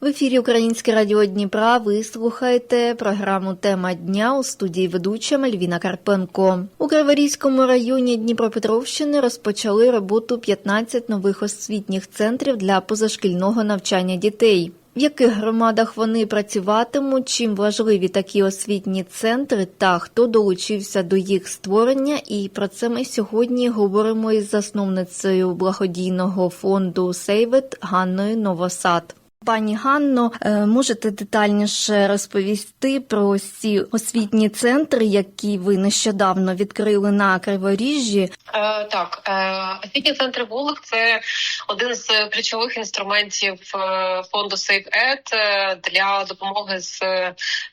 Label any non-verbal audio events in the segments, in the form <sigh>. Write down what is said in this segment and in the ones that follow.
В ефірі Українське радіо Дніпра ви слухаєте програму Тема дня у студії ведуча Мальвіна Карпенко. У Криворізькому районі Дніпропетровщини розпочали роботу 15 нових освітніх центрів для позашкільного навчання дітей. В яких громадах вони працюватимуть, чим важливі такі освітні центри та хто долучився до їх створення, і про це ми сьогодні говоримо із засновницею благодійного фонду Сейвет Ганною Новосад. Пані Ганно, е, можете детальніше розповісти про ці освітні центри, які ви нещодавно відкрили на Криворіжжі? Е, так, е, освітні центри вулик це один з ключових інструментів е, фонду SafeEd е, для допомоги з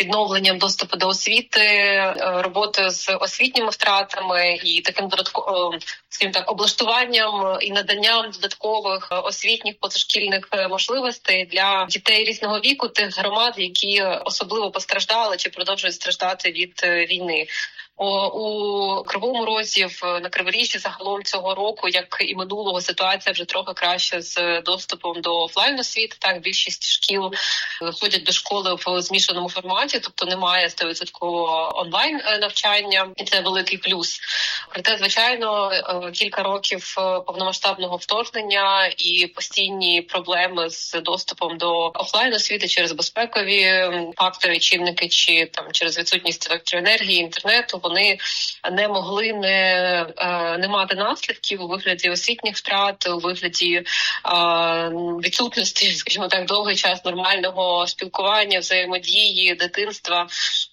відновленням доступу до освіти, роботи з освітніми втратами і таким додатковим так, облаштуванням і наданням додаткових освітніх позашкільних можливостей для дітей різного віку, тих громад, які особливо постраждали чи продовжують страждати від е, війни. У Кривому Розі на Криворіжжі загалом цього року, як і минулого, ситуація вже трохи краще з доступом до офлайн освіти. Так більшість шкіл е, ходять до школи в змішаному форматі, тобто немає 100% онлайн е, навчання, і це великий плюс. Проте, звичайно, е, кілька років повномасштабного вторгнення і постійні проблеми з доступом до офлайн освіти через безпекові фактори, чинники чи там через відсутність електроенергії, інтернету. Вони не могли не, е, не мати наслідків у вигляді освітніх втрат, у вигляді е, відсутності, скажімо так, довгий час нормального спілкування, взаємодії, дитинства.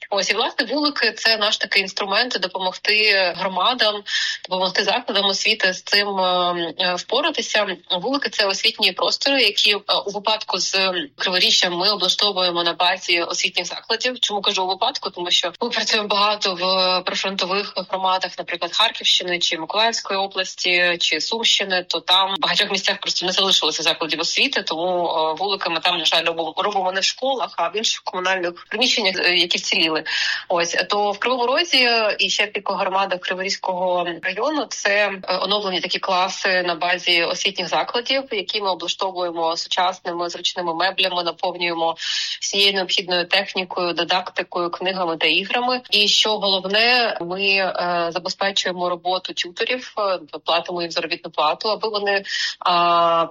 Ось і власне вулики це наш такий інструмент допомогти громадам, допомогти закладам освіти з цим е, впоратися. Вулики це освітні простори, які у випадку з криворіжжям ми облаштовуємо на базі освітніх закладів. Чому кажу у випадку? Тому що ми працюємо багато в прифронтових громадах, наприклад, Харківщини чи Миколаївської області чи Сумщини. То там в багатьох місцях просто не залишилося закладів освіти, тому е, вулики ми там на жаль робимо, не в школах, а в інших комунальних приміщеннях, е, які вціліли. Ось то в Кривому Розі і ще в кількох громадах Криворізького району це е, оновлені такі класи на базі освітніх закладів, які ми облаштовуємо сучасними зручними меблями, наповнюємо всією необхідною технікою, дидактикою, книгами та іграми. І що головне, ми е, забезпечуємо роботу тюторів, е, платимо їм заробітну плату, аби вони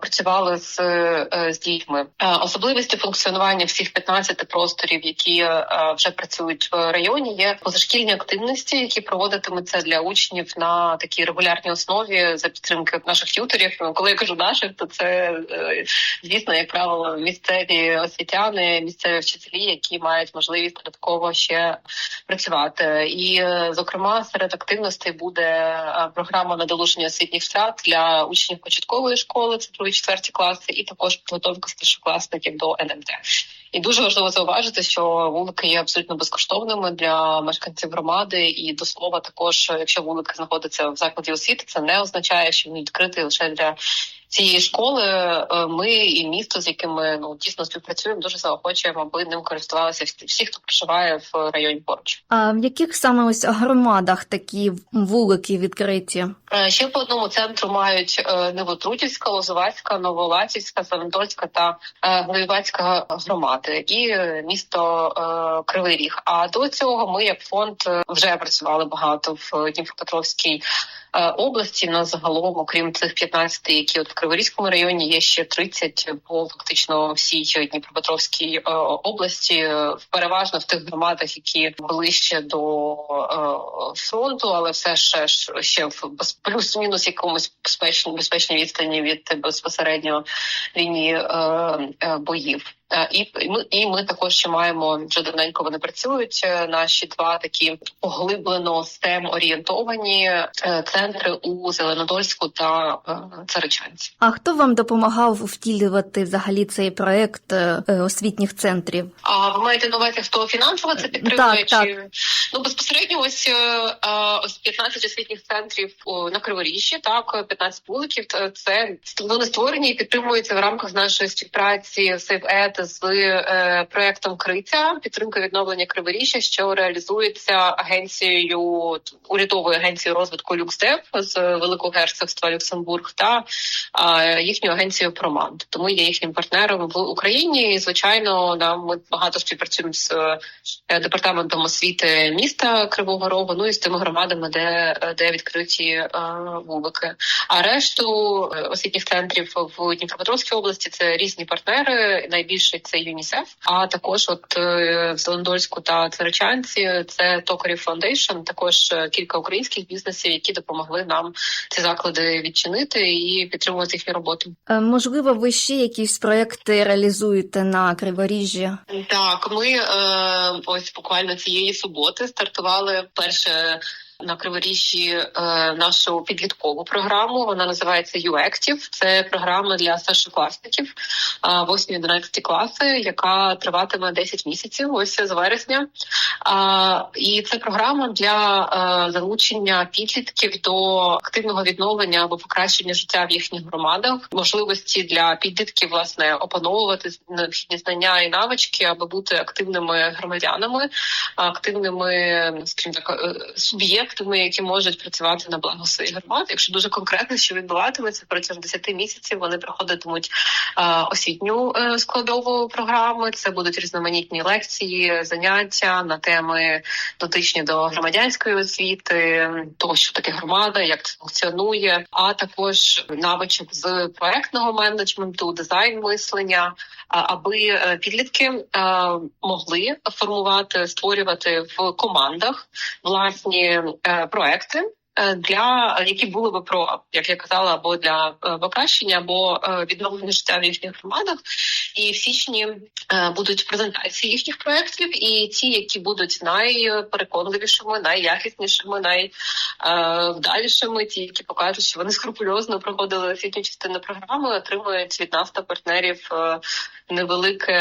працювали з, е, з дітьми. Особливістю функціонування всіх 15 просторів, які вже працюють в районі, є позашкільні активності, які проводитимуться для учнів на такій регулярній основі за підтримки наших тюторів. Ну, Коли я кажу наших, то це звісно, як правило, місцеві освітяни, місцеві вчителі, які мають можливість додатково ще працювати. І зокрема, серед активностей буде е, програма надолуження освітніх втрат для учнів початкової школи, це другі четверті класи, і також підготовка старшокласників до НМТ. І дуже важливо зауважити, що вулики є абсолютно безкоштовними для мешканців громади. І до слова, також, якщо вулики знаходяться в закладі освіти, це не означає, що він відкритий лише для цієї школи. Е, Ми і місто, з яким ми ну дійсно співпрацюємо, дуже заохочуємо, аби ним користувалися всі, хто проживає в районі поруч. А в яких саме ось громадах такі вулики відкриті? Е, Ще по одному центру мають е, Новотрутівська, Лозувацька, Новолацівська, Завендольська та е, громади і місто Кривий Ріг. А до цього ми, як фонд, вже працювали багато в Дніпропетровській області. У нас загалом, окрім цих 15, які от в Криворізькому районі, є ще 30 по фактично всій Дніпропетровській е, області, е, переважно в тих громадах, які ближче до е, фронту, але все ж- ще в плюс-мінус якомусь безпечній безпечній відстані від безпосередньо лінії е, е, боїв. Е, І, і ми і ми також ще маємо вже давненько вони працюють. е, Наші два такі поглиблено STEM орієнтовані е, центри у Зеленодольську та Царичанці. А хто вам допомагав втілювати взагалі цей проект освітніх центрів? А ви маєте на увазі, хто фінансово це підтримує? Так, чи ну безпосередньо ось ось 15 освітніх центрів на Криворіжжі, так 15 вуликів. Це- вони створені і підтримуються в рамках нашої співпраці з SafeEd з е, проектом Криця підтримка відновлення Криворіжжя, що реалізується агенцією урядовою агенцією розвитку Люксдеп з Великого герцогства Люксембург та їхньою агенцією Проманд. Тому є їхнім партнером в Україні. І звичайно, да, ми багато співпрацюємо з е, департаментом освіти міста Кривого Рогу, ну і з тими громадами, де, де відкриті е, вулики. А решту освітніх центрів в Дніпропетровській області це різні партнери. Найбільший це ЮНІСЕФ. А також, от е, в Зелендольську та Царичанці, це Токарів Фаундейшн. Також е, кілька українських бізнесів, які допомогли нам ці заклади відчинити і підтримувати їхню роботу. Е, Можливо, ви ще якісь проекти реалізуєте на Криворіжжі? Так, ми ось буквально цієї суботи стартували перше. На Криворіжжі е, нашу підліткову програму. Вона називається UActive. Це програма для старшокласників е, 8-11 класи, яка триватиме 10 місяців. Ось з вересня. А, і це програма для е, залучення підлітків до активного відновлення або покращення життя в їхніх громадах, можливості для підлітків власне опановувати необхідні знання і навички, аби бути активними громадянами, активними, скажімо так, е, суб'єктами, які можуть працювати на благо своїх громад. Якщо дуже конкретно, що відбуватиметься протягом 10 місяців, вони проходитимуть е, освітню е, складову програми. Це будуть різноманітні лекції, заняття на теми дотичні до громадянської освіти, того, що таке громада, як це функціонує, а також навичок з проектного менеджменту, дизайн мислення, аби е, підлітки е, могли формувати, створювати в командах власні е, проекти. Для які були би про, як я казала, або для покращення, або відновлення життя в їхніх громадах, і в січні будуть презентації їхніх проєктів, і ті, які будуть найпереконливішими, найякіснішими, найвдалішими, ті, які покажуть, що вони скрупульозно проходили освітню частину програми, отримують від нас та партнерів невелике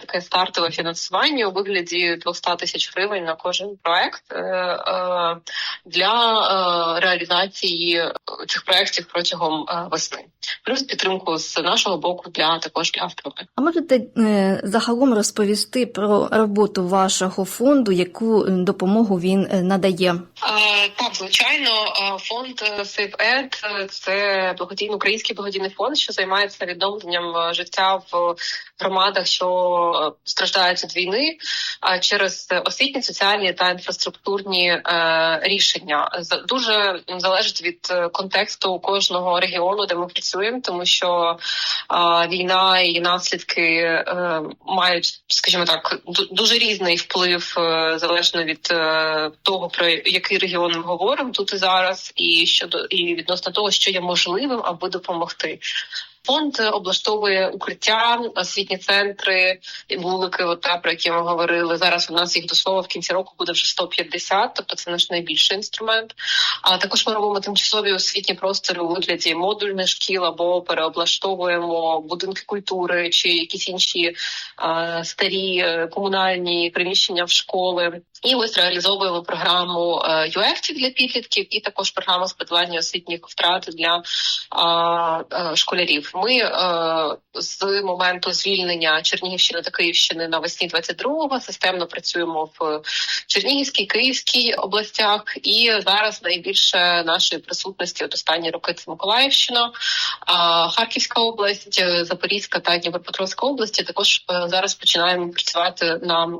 таке стартове фінансування у вигляді 200 тисяч гривень на кожен проект е, е, для е, реалізації цих проєктів протягом весни, плюс підтримку з нашого боку для також для автора. А можете загалом розповісти про роботу вашого фонду, яку допомогу він надає? Так, звичайно, фонд е, це благодійний український благодійний фонд, що займається відновленням життя в громадах, що е, страждають від війни, а через освітні, соціальні та інфраструктурні е, рішення. Дуже залежить від е, контексту кожного регіону, де ми працюємо, тому що війна і наслідки мають, скажімо так, ду- дуже різний вплив залежно від того, про який регіон ми говоримо тут і зараз, і щодо і відносно того, що є можливим, аби допомогти. Фонд е, облаштовує укриття, освітні центри, і вулики, от, та, про які ми говорили. Зараз у нас їх до слова в кінці року буде вже 150, тобто це наш найбільший інструмент. А також ми робимо тимчасові освітні простори у вигляді модульних шкіл або переоблаштовуємо будинки культури чи якісь інші е, старі е, комунальні приміщення в школи. І ось реалізовуємо програму е, для підлітків і також програму з подолання освітніх втрат для е, е, школярів. Ми е, з моменту звільнення Чернігівщини та Київщини навесні 22-го системно працюємо в Чернігівській, Київській областях, і зараз найбільше нашої присутності от останні роки це Миколаївщина, Харківська область, Запорізька та Дніпропетровська області. Також е, зараз починаємо працювати на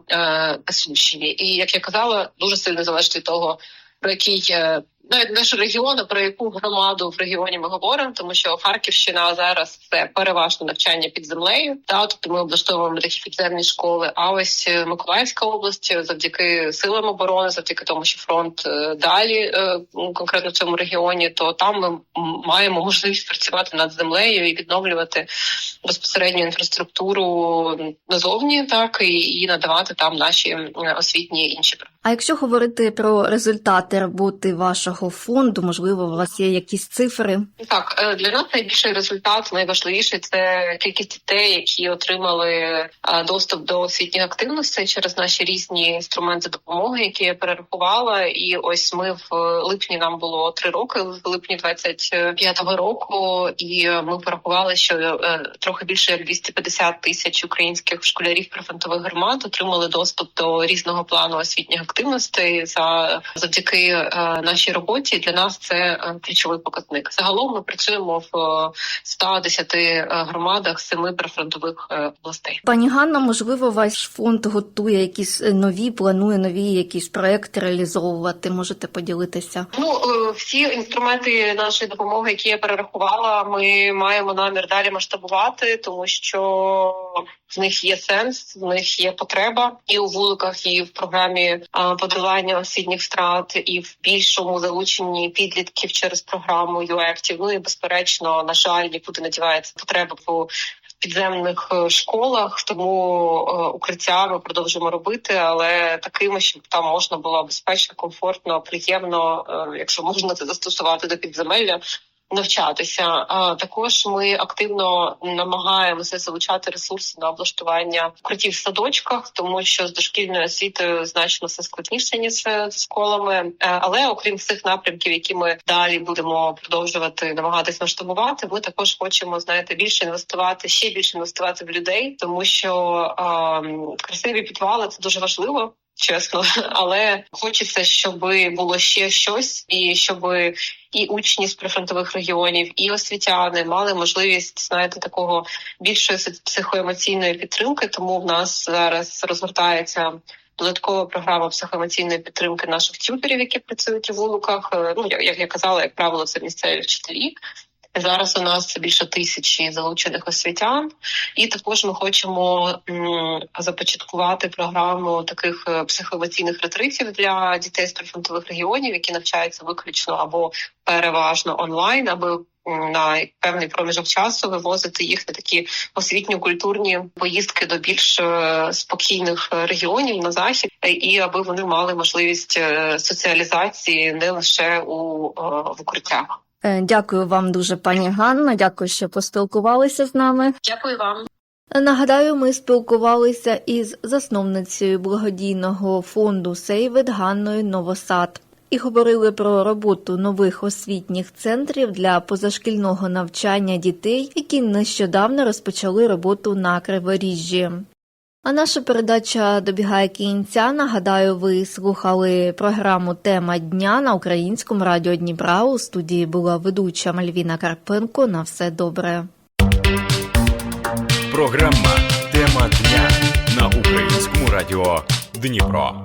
е, Сумщині. І як я казала, дуже сильно залежить від того, про який е, навіть наш регіон, про яку громаду в регіоні ми говоримо, тому що Харківщина зараз це переважно навчання під землею. Та тобто ми облаштовуємо такі підземні школи. А ось е, Миколаївська область, е, завдяки силам оборони, завдяки тому, що фронт е, далі ну, конкретно в цьому регіоні, то там ми маємо можливість працювати над землею і відновлювати безпосередню інфраструктуру назовні, так і, і надавати там наші освітні інші. А якщо говорити про результати роботи вашого цього фонду? Можливо, у вас є якісь цифри? Так, е, для нас найбільший результат, найважливіший це кількість дітей, які отримали е, доступ до освітніх активностей через наші різні інструменти допомоги, які я перерахувала. І ось ми в липні нам було три роки, в липні 25-го року, і ми порахували, що е, трохи більше як 250 тисяч українських школярів прифронтових громад отримали доступ до різного плану освітніх активностей за завдяки е, нашій роботі. Для нас це е, ключовий показник. Загалом ми працюємо в е, 110 е, громадах семи прифронтових е, областей. Пані Ганна, можливо, ваш фонд готує якісь е, нові, планує нові якісь проекти реалізовувати. Можете поділитися? Ну е, всі інструменти нашої допомоги, які я перерахувала, ми маємо намір далі масштабувати, тому що в них є сенс, в них є потреба і у вуликах, і в програмі подолання освітніх втрат, і в більшому залученні підлітків через програму ЮЕКТів. Ну і безперечно, на жаль, нікуди не дівається потреба по підземних е, школах, тому е, укриття ми продовжуємо робити, але такими, щоб там можна було безпечно, комфортно, приємно, е, якщо можна це застосувати до підземелля. Навчатися а також ми активно намагаємося залучати ресурси на облаштування укриттів в садочках, тому що з дошкільною освітою значно все складніше ніж з школами. Е, Але окрім цих напрямків, які ми далі будемо продовжувати намагатись масштабувати, ми також хочемо знаєте більше інвестувати, ще більше інвестувати в людей, тому що а, красиві підвали це дуже важливо. Чесно, <laughs> але хочеться, щоб було ще щось, і щоб і учні з прифронтових регіонів, і освітяни мали можливість знаєте такого більшої психоемоційної підтримки. Тому в нас зараз розгортається додаткова програма психоемоційної підтримки наших тютерів, які працюють у вуликах. Е, Ну як я казала, як правило, це місцеві вчителі. Зараз у нас більше тисячі залучених освітян, і також ми хочемо започаткувати програму таких е, психоемоційних ретритів для дітей з прифронтових регіонів, які навчаються виключно або переважно онлайн, аби на певний проміжок часу вивозити їх на такі освітньо-культурні поїздки до більш е, спокійних регіонів на захід, е, і аби вони мали можливість соціалізації не лише у в укриттях. Е, Дякую вам дуже, пані Ганна. Дякую, що поспілкувалися з нами. Дякую вам. Нагадаю, ми спілкувалися із засновницею благодійного фонду Сейвет Ганною Новосад і говорили про роботу нових освітніх центрів для позашкільного навчання дітей, які нещодавно розпочали роботу на Криворіжжі. А наша передача добігає кінця. Нагадаю, ви слухали програму Тема дня на українському радіо Дніпра. У студії була ведуча Мальвіна Карпенко. На все добре. Програма Тема дня на українському радіо Дніпро.